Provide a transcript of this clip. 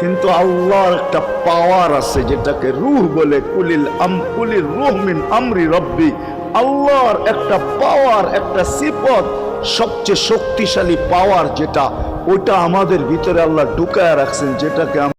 কিন্তু আল্লাহর একটা পাওয়ার আছে যেটাকে রুহ বলে, কুলিল আম কুলিল রুহ মিন আমরি রব্বি। আল্লাহর একটা পাওয়ার একটা সিপত সবচেয়ে শক্তিশালী পাওয়ার যেটা, ওটা আমাদের ভিতরে আল্লাহ ঢুকায় রাখছেন, যেটাকে